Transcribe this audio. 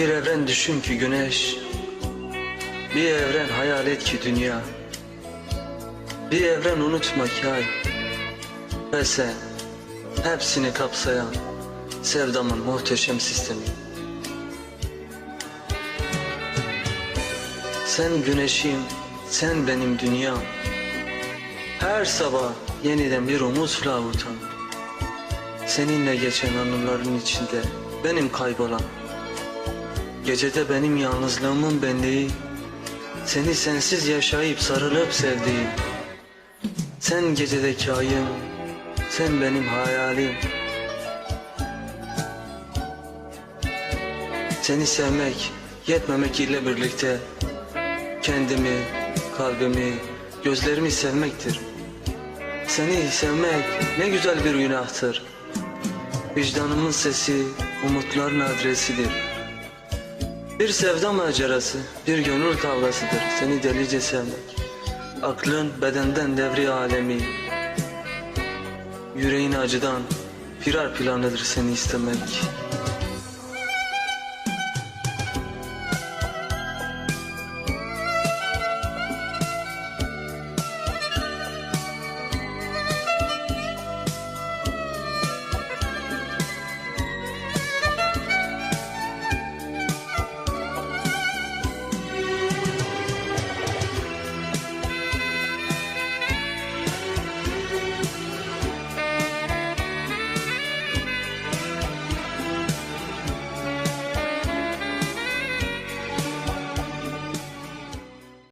Bir evren düşün ki güneş Bir evren hayal et ki dünya. Bir evren unutma ki ay Ve sen Hepsini kapsayan Sevdamın muhteşem sistemi. Sen güneşim Sen benim dünyam. Her sabah yeniden bir umutla avutan Seninle geçen anıların içinde benim kaybolan Gecede benim yalnızlığımın benliği Seni sensiz yaşayıp sarılıp sevdiğim Sen gecedeki ayım Sen benim hayalim. Seni sevmek yetmemek ile birlikte Kendimi, kalbimi, gözlerimi sevmektir. Seni sevmek ne güzel bir günahtır. Vicdanımın sesi, umutların adresidir bir sevda macerası, bir gönül kavgasıdır seni delice sevmek. Aklın bedenden devri alemi. Yüreğin acıdan firar planıdır seni istemek.